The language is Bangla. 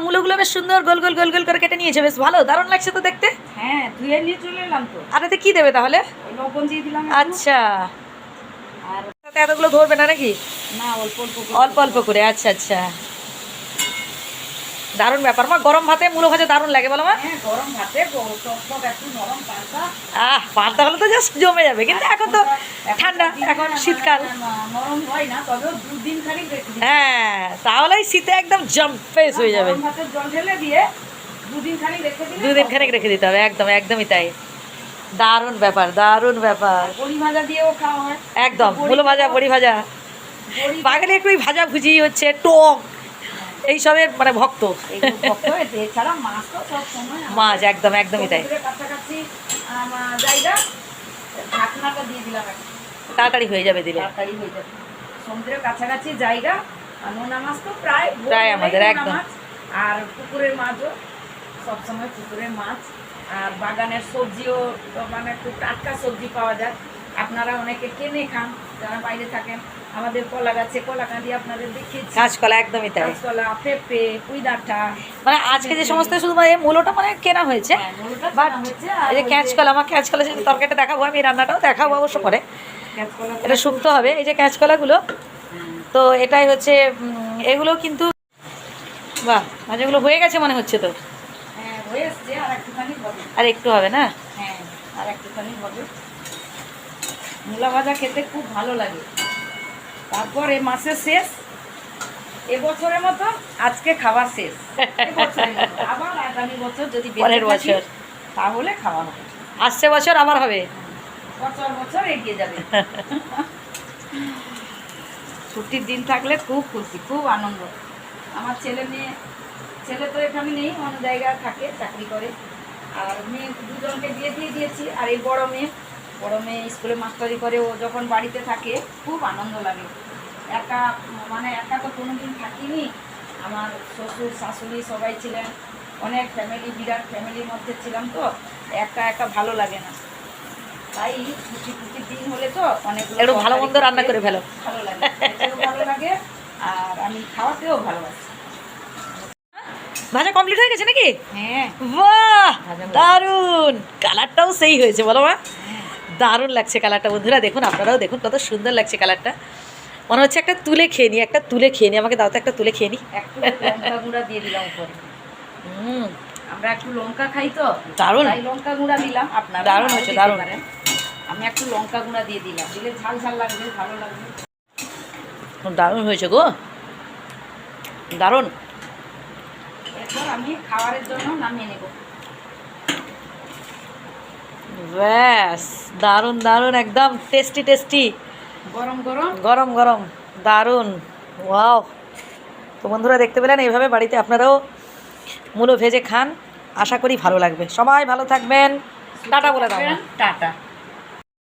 মূলগুলো বেশ সুন্দর গোল গোল গোল গোল করে কেটে নিয়েছে বেশ ভালো দারুণ লাগছে তো দেখতে। হ্যাঁ ধুয়ে নিয়ে চলে এলাম তো। আর এতে কি দেবে তাহলে? লবণ দিয়ে দিলাম আচ্ছা। আর এতগুলো ধরবে না নাকি? না অল্প অল্প অল্প অল্প করে আচ্ছা আচ্ছা। দারুণ ব্যাপার। মা গরম ভাতে মূলো ভাজা দারুণ লাগে বলো মা। হ্যাঁ গরম ভাতে আহ পান্তা হলে তো জাস্ট জমে যাবে কিন্তু এখন তো ঠান্ডা এখন শীতকাল। হয় তাহলে শীতে একদম জম্পেস হয়ে যাবে। দুদিন খানিক রেখে দিতে হবে একদম একদমই তাই। দারুণ ব্যাপার দারুণ ব্যাপার। একদম মূলো ভাজা বড়ি ভাজা। বাঙালি একটু ভাজা ভুজি হচ্ছে টক। এইসবের মানে ভক্ত। মাছ একদম একদমই তাই। তাড়াতাড়ি হয়ে যাবে দিলে। তাড়াতাড়ি হয়ে যাবে। সমুদ্রের কাছাকাছি জায়গা আর নোনা মাছ তো প্রায় আমাদের, একদম। আর পুকুরের মাছও সবসময় পুকুরের মাছ। আর বাগানের সবজিও মানে খুব টাটকা সবজি পাওয়া যায়। আপনারা অনেকে কিনে খান যারা বাইরে থাকেন। আমাদের কলা গাছে কলা কাঁদি আপনাদের দেখিয়েছি। কাঁচকলা একদমই তাই। কাঁচকলা পেঁপে পুঁই ডাঁটা মানে আজকে যে সমস্ত শুধু মানে মূলোটা মানে কেনা হয়েছে হ্যাঁ, বাট এই যে ক্যাঁচকলা আমার ক্যাঁচকলা যে তরকারিটা দেখাবো আমি রান্নাটাও দেখাবো অবশ্য পরে। কাঁচকলা এটা শুকতে হবে এই যে ক্যাঁচকলাগুলো। তো এটাই হচ্ছে এগুলো কিন্তু বাহ মাঝেগুলো হয়ে গেছে মনে হচ্ছে তো? হ্যাঁ হয়ে এসছে আর একটুখানি হবে। আর একটু হবে না? হ্যাঁ আর একটুখানি হবে। মূলা ভাজা খেতে খুব ভালো লাগে। তারপর এ মাসের শেষ এবছরের মতো আজকে খাবার শেষ। আবার আগামী বছর যদি পরের বছর। তাহলে খাওয়া হবে। আসছে বছর আবার হবে। বছর বছর এগিয়ে যাবে। ছুটির দিন থাকলে খুব খুশি খুব আনন্দ। আমার ছেলে মেয়ে ছেলে তো এখানে নেই অন্য জায়গায় থাকে চাকরি করে। আর মেয়ে দুজনকে বিয়ে দিয়ে দিয়েছি আর এই বড় মেয়ে বড় মেয়ে স্কুলে মাস্টারি করে ও যখন বাড়িতে থাকে খুব আনন্দ লাগে। একা মানে একা তো কোনোদিন থাকিনি। আমার শ্বশুর শাশুড়ি সবাই ছিলেন অনেক ফ্যামিলি বিরাট ফ্যামিলির মধ্যে ছিলাম তো একা একা ভালো লাগে না। তাই ছুটি ছুটির দিন হলে তো অনেক একটু ভালো মন্দ রান্না করে ফেলো। ভালো লাগে। ভালো লাগে আর আমি খাওয়াতেও ভালোবাসি। ভাজা কমপ্লিট হয়ে গেছে নাকি? হ্যাঁ। বাহ! দারুণ! কালারটাও সেই হয়েছে বলো মা। দারুণ লাগছে কালারটা বন্ধুরা। দেখুন আপনারাও দেখুন কত সুন্দর লাগছে কালারটা। মনে হচ্ছে একটা তুলে খেয়ে নিই একটা তুলে খেয়ে নিই। আমাকে দাও তো একটা তুলে খেয়ে নিই। দিয়ে দিলাম উপরে। হুম। আমরা একটু লঙ্কা খাই তো? দারুণ। লঙ্কা গুঁড়া দিলাম। আপনারা দারুণ দারুণ। আমি একটু লঙ্কা গুঁড়া দিয়ে দিলাম। দিলে ঝাল ঝাল লাগবে ভালো লাগবে। দারুণ হয়েছে গো। দারুণ। এরপর আমি খাবারের জন্য নামিয়ে নেব। ব্যাস দারুণ দারুণ একদম টেস্টি টেস্টি গরম গরম? গরম গরম দারুণ ওয়াও তো বন্ধুরা দেখতে পেলেন এইভাবে বাড়িতে আপনারাও মুলো ভেজে খান। আশা করি ভালো লাগবে। সবাই ভালো থাকবেন। টাটা বলে দাও। টাটা।